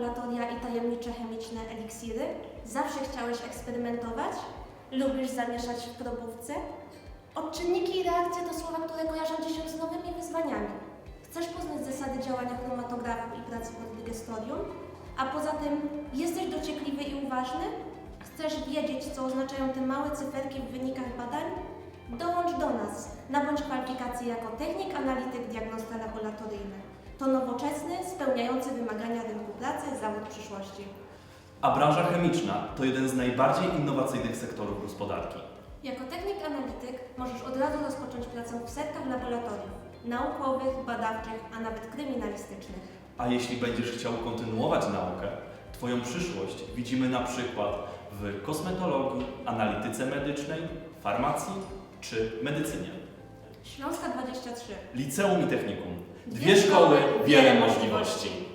lecznicze, chemiczne eliksiry? Zawsze chciałeś eksperymentować? Lubisz zamieszać w probówce? Odczynniki i reakcje to słowa, które kojarzą się z nowymi wyzwaniami. Chcesz poznać zasady działania chromatografu i pracy pod dygestorium? A poza tym, jesteś dociekliwy i uważny? Chcesz wiedzieć, co oznaczają te małe cyferki w wynikach badań? Dołącz do nas. Nabądź kwalifikacje jako technik, analityk, diagnosta laboratoryjny. To nowoczesny, spełniający wymagania zawód przyszłości. A branża chemiczna to jeden z najbardziej innowacyjnych sektorów gospodarki. Jako technik analityk możesz od razu rozpocząć pracę w setkach laboratoriów naukowych, badawczych, a nawet kryminalistycznych. A jeśli będziesz chciał kontynuować naukę, Twoją przyszłość widzimy na przykład w kosmetologii, analityce medycznej, farmacji czy medycynie. Śląska 23. Liceum i technikum. Dwie szkoły, wiele możliwości.